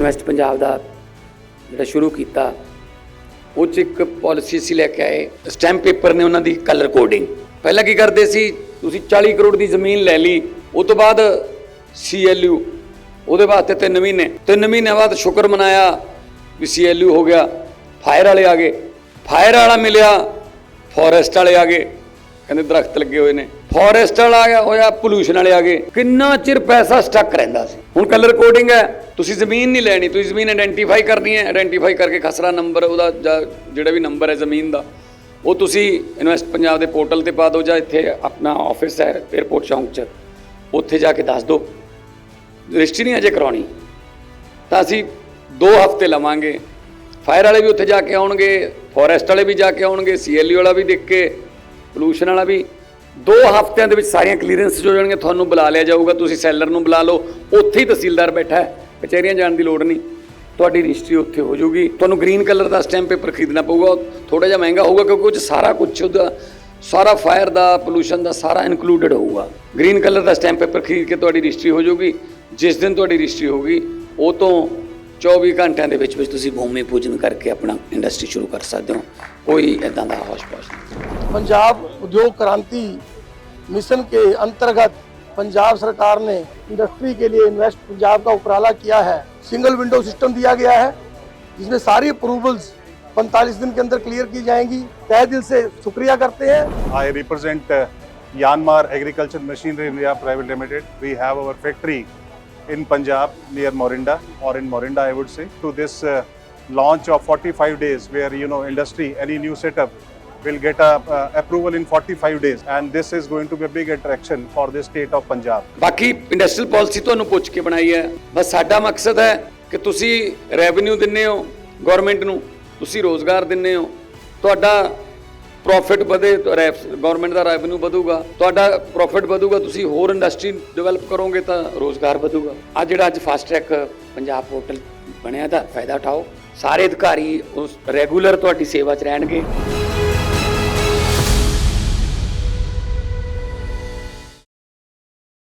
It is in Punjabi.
ਇਨਵੈਸਟ ਪੰਜਾਬ ਦਾ ਜਿਹੜਾ ਸ਼ੁਰੂ ਕੀਤਾ, ਉਹ 'ਚ ਇੱਕ ਪਾਲਿਸੀ ਸੀ ਲੈ ਕੇ ਆਏ। ਸਟੈਂਪ ਪੇਪਰ ਨੇ ਉਹਨਾਂ ਦੀ ਕਲਰ ਕੋਡਿੰਗ ਪਹਿਲਾਂ ਕੀ ਕਰਦੇ ਸੀ, ਤੁਸੀਂ 40 ਕਰੋੜ ਦੀ ਜ਼ਮੀਨ ਲੈ ਲਈ ਉਸ ਤੋਂ ਬਾਅਦ ਸੀਐਲਯੂ ਉਹਦੇ ਵਾਸਤੇ 3 ਮਹੀਨੇ। 3 ਮਹੀਨੇ ਬਾਅਦ ਸ਼ੁਕਰ ਮਨਾਇਆ ਵੀ ਸੀਐਲਯੂ ਹੋ ਗਿਆ ਫਾਇਰ ਵਾਲੇ ਆ ਗਏ। ਫਾਇਰ ਵਾਲਾ ਮਿਲਿਆ ਫੋਰੈਸਟ ਵਾਲੇ ਆ ਗਏ। ਕਹਿੰਦੇ ਦਰਖਤ ਲੱਗੇ ਹੋਏ ਨੇ। ਫੋਰੈਸਟ ਵਾਲਾ ਆ ਗਿਆ, ਹੋਇਆ ਪੋਲੂਸ਼ਨ ਵਾਲੇ ਆ ਗਏ। ਕਿੰਨਾ ਚਿਰ ਪੈਸਾ ਸਟਕ ਰਹਿੰਦਾ ਸੀ। ਹੁਣ ਕਲਰ ਕੋਡਿੰਗ ਹੈ, ਤੁਸੀਂ ਜ਼ਮੀਨ ਨਹੀਂ ਲੈਣੀ, ਤੁਸੀਂ ਜ਼ਮੀਨ ਆਇਡੈਂਟੀਫਾਈ ਕਰਨੀ ਹੈ ਆਇਡੈਂਟੀਫਾਈ ਕਰਕੇ ਖਸਰਾ ਨੰਬਰ ਉਹਦਾ ਜਾਂ ਜਿਹੜਾ ਵੀ ਨੰਬਰ ਹੈ ਜ਼ਮੀਨ ਦਾ, ਉਹ ਤੁਸੀਂ ਇਨਵੈਸਟ ਪੰਜਾਬ ਦੇ ਪੋਰਟਲ ਤੇ ਪਾ ਦਿਓ ਜਾਂ ਇੱਥੇ ਆਪਣਾ ਆਫਿਸ ਹੈ 에어ਪੋਰਟ ਚੌਂਕ 'ਚ, ਉੱਥੇ ਜਾ ਕੇ ਦੱਸ ਦਿਓ। ਰਜਿਸਟਰੀ ਨਹੀਂ ਅਜੇ ਕਰਾਉਣੀ। ਤਾਂ ਅਸੀਂ 2 ਹਫ਼ਤੇ ਲਵਾਂਗੇ। ਫਾਇਰ ਵਾਲੇ ਵੀ ਉੱਥੇ ਜਾ ਕੇ ਆਉਣਗੇ ਫੋਰੈਸਟ ਵਾਲੇ ਵੀ ਜਾ ਕੇ ਆਉਣਗੇ ਸੀਐਲਯੂ ਵਾਲਾ ਵੀ ਦੇਖ ਕੇ ਪੋਲੂਸ਼ਨ ਵਾਲਾ ਵੀ 2 ਹਫ਼ਤਿਆਂ ਦੇ ਵਿੱਚ ਸਾਰੀਆਂ ਕਲੀਅਰੈਂਸ ਹੋ ਜਾਣਗੀਆਂ ਤੁਹਾਨੂੰ ਬੁਲਾ ਲਿਆ ਜਾਊਗਾ, ਤੁਸੀਂ ਸੈਲਰ ਨੂੰ ਬੁਲਾ ਲਓ। ਉੱਥੇ ਹੀ ਤਹਿਸੀਲਦਾਰ ਬੈਠਾ ਹੈ, ਕਚਹਿਰੀਆਂ ਜਾਣ ਦੀ ਲੋੜ ਨਹੀਂ। ਤੁਹਾਡੀ ਰਜਿਸਟਰੀ ਉੱਥੇ ਹੋ ਜਾਊਗੀ। ਤੁਹਾਨੂੰ ਗ੍ਰੀਨ ਕਲਰ ਦਾ ਸਟੈਂਪ ਪੇਪਰ ਖਰੀਦਣਾ ਪਊਗਾ। ਥੋੜਾ ਜਿਹਾ ਮਹਿੰਗਾ ਹੋਊਗਾ ਕਿਉਂਕਿ ਉਹ 'ਚ ਸਾਰਾ ਕੁਝ ਉਹਦਾ, ਸਾਰਾ ਫਾਇਰ ਦਾ ਪੋਲੂਸ਼ਨ ਦਾ ਸਾਰਾ ਇਨਕਲੂਡਡ ਹੋਊਗਾ। ਗ੍ਰੀਨ ਕਲਰ ਦਾ ਸਟੈਂਪ ਪੇਪਰ ਖਰੀਦ ਕੇ ਤੁਹਾਡੀ ਰਜਿਸਟਰੀ ਹੋ ਜਾਊਗੀ। ਜਿਸ ਦਿਨ ਤੁਹਾਡੀ ਰਜਿਸਟਰੀ ਹੋਊਗੀ, ਉਹ ਤੋਂ 24 ਘੰਟਿਆਂ ਦੇ ਵਿੱਚ ਵਿੱਚ ਤੁਸੀਂ ਭੂਮੀ ਪੂਜਨ ਕਰਕੇ ਆਪਣਾ ਇੰਡਸਟਰੀ ਸ਼ੁਰੂ ਕਰ ਸਕਦੇ ਹੋ। ਕੋਈ ਇਦਾਂ ਦਾ ਹੋਸ਼ ਪੌਸ਼ ਨਹੀਂ। पंजाब उद्योग क्रांति मिशन के अंतर्गत पंजाब सरकार ने इंडस्ट्री के लिए इन्वेस्ट पंजाब का उपराला किया है। सिंगल विंडो सिस्टम दिया गया है, जिसमें सारी अप्रूवल्स 45 दिन के अंदर क्लियर की जाएँगी। तय दिल से शुक्रिया करते हैं। I represent Yanmar agriculture machinery India private limited we have our factory in Punjab near Morinda और in Morinda I would say to this launch of 45 days where you know industry any new setup will get a uh, approval in 45 days and this is going to be a big attraction for the state of Punjab. ਬਾਕੀ ਇੰਡਸਟਰੀਅਲ ਪਾਲਿਸੀ ਤੁਹਾਨੂੰ ਪੁੱਛ ਕੇ ਬਣਾਈ ਹੈ। ਬਸ ਸਾਡਾ ਮਕਸਦ ਹੈ ਕਿ ਤੁਸੀਂ ਰੈਵਨਿਊ ਦਿੰਨੇ ਹੋ ਗਵਰਨਮੈਂਟ ਨੂੰ ਤੁਸੀਂ ਰੋਜ਼ਗਾਰ ਦਿੰਨੇ ਹੋ। ਤੁਹਾਡਾ ਪ੍ਰੋਫਿਟ ਵਧੇ ਗਵਰਨਮੈਂਟ ਦਾ ਰੈਵਨਿਊ ਵਧੂਗਾ। ਤੁਹਾਡਾ ਪ੍ਰੋਫਿਟ ਵਧੂਗਾ ਤੁਸੀਂ ਹੋਰ ਇੰਡਸਟਰੀ ਡਿਵੈਲਪ ਕਰੋਗੇ ਤਾਂ ਰੋਜ਼ਗਾਰ ਵਧੂਗਾ। ਆ ਜਿਹੜਾ ਅੱਜ ਫਾਸਟ ਟਰੈਕ ਪੰਜਾਬ ਪੋਰਟਲ ਬਣਿਆ ਦਾ ਫਾਇਦਾ ਉਠਾਓ। ਸਾਰੇ ਅਧਿਕਾਰੀ ਉਸ ਰੈਗੂਲਰ ਤੁਹਾਡੀ ਸੇਵਾ 'ਚ ਰਹਿਣਗੇ।